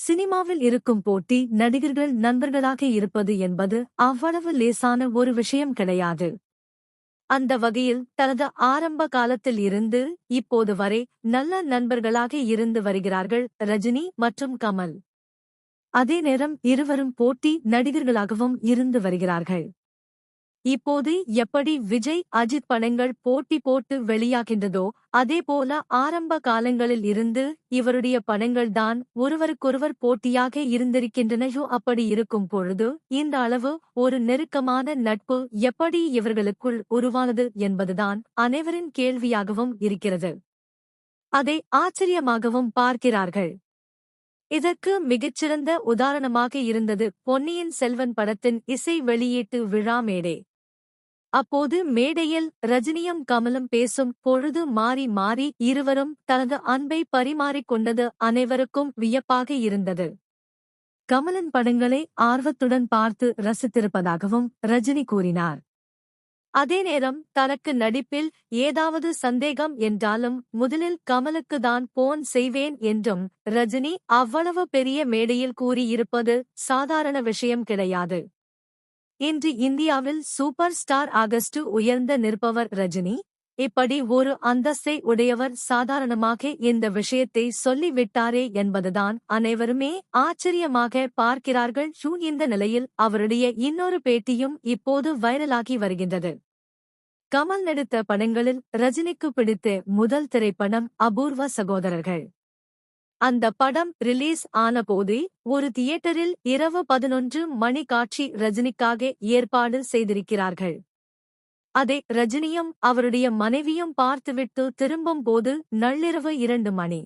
சினிமாவில் இருக்கும் போட்டி நடிகர்கள் நண்பர்களாக இருப்பது என்பது அவ்வளவு லேசான ஒரு விஷயம் கிடையாது. அந்த வகையில் தனது ஆரம்ப காலத்தில் இருந்து இப்போது வரை நல்ல நண்பர்களாக இருந்து வருகிறார்கள் ரஜினி மற்றும் கமல். அதே நேரம் இருவரும் போட்டி நடிகர்களாகவும் இருந்து வருகிறார்கள். இப்போது எப்படி விஜய் அஜித் படங்கள் போட்டி போட்டு வெளியாகின்றதோ அதேபோல ஆரம்ப காலங்களில் இருந்து இவருடைய படங்கள்தான் ஒருவருக்கொருவர் போட்டியாக இருந்திருக்கின்றனையோ அப்படி இருக்கும் பொழுது இந்த அளவு ஒரு நெருக்கமான நட்பு எப்படி இவர்களுக்குள் உருவானது என்பதுதான் அனைவரின் கேள்வியாகவும் இருக்கிறது. அதை ஆச்சரியமாகவும் பார்க்கிறார்கள். இதற்கு மிகச்சிறந்த உதாரணமாக இருந்தது பொன்னியின் செல்வன் படத்தின் இசை வெளியீட்டு விழா மேடே. அப்போது மேடையில் ரஜினியும் கமலும் பேசும் பொழுது மாறி மாறி இருவரும் தனது அன்பை பரிமாறிக்கொண்டது அனைவருக்கும் வியப்பாக இருந்தது. கமலன் படங்களை ஆர்வத்துடன் பார்த்து ரசித்திருப்பதாகவும் ரஜினி கூறினார். அதே நேரம் தனக்கு நடிப்பில் ஏதாவது சந்தேகம் என்றாலும் முதலில் கமலுக்கு தான் போன் செய்வேன் என்றும் ரஜினி அவ்வளவு பெரிய மேடையில் கூறியிருப்பது சாதாரண விஷயம் கிடையாது. இன்று இந்தியாவில் சூப்பர் ஸ்டார் ஆகஸ்டு உயர்ந்த நிற்பவர் ரஜினி. இப்படி ஒரு அந்தஸ்தை உடையவர் சாதாரணமாக இந்த விஷயத்தை சொல்லிவிட்டாரே என்பதுதான் அனைவருமே ஆச்சரியமாக பார்க்கிறார்கள். ஷூ இந்த நிலையில் அவருடைய இன்னொரு பேட்டியும் இப்போது வைரலாகி வருகின்றது. கமல் நடித்த படங்களில் ரஜினிக்கு பிடித்த முதல் திரைப்படம் அபூர்வ சகோதரர்கள். அந்த படம் ரிலீஸ் ஆனபோது ஒரு தியேட்டரில் இரவு பதினொன்று மணி காட்சி ரஜினிக்காக ஏற்பாடு செய்திருக்கிறார்கள். அதை ரஜினியும் அவருடைய மனைவியும் பார்த்துவிட்டு திரும்பும் போது நள்ளிரவு இரண்டு மணி.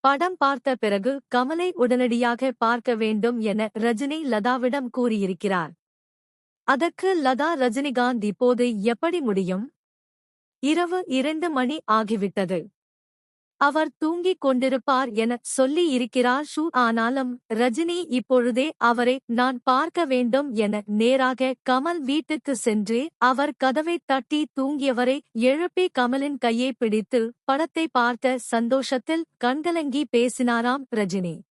படம் பார்த்த பிறகு கமலை உடனடியாக பார்க்க வேண்டும் என ரஜினி லதாவிடம் கூறியிருக்கிறார். அதற்கு லதா ரஜினிகாந்த் இப்போது எப்படி முடியும்? இரவு இரண்டு மணி ஆகிவிட்டது. அவர் தூங்கிக் கொண்டிருப்பார் என சொல்லி இருக்கிறார். ஷூ ஆனாலும் ரஜினி இப்பொழுதே அவரை நான் பார்க்க வேண்டும் என நேராக கமல் வீட்டுக்கு சென்று அவர் கதவை தட்டி தூங்கியவரை எழுப்பி கமலின் கையை பிடித்து படத்தை பார்த்த சந்தோஷத்தில் கண்கலங்கி பேசினாராம் ரஜினி.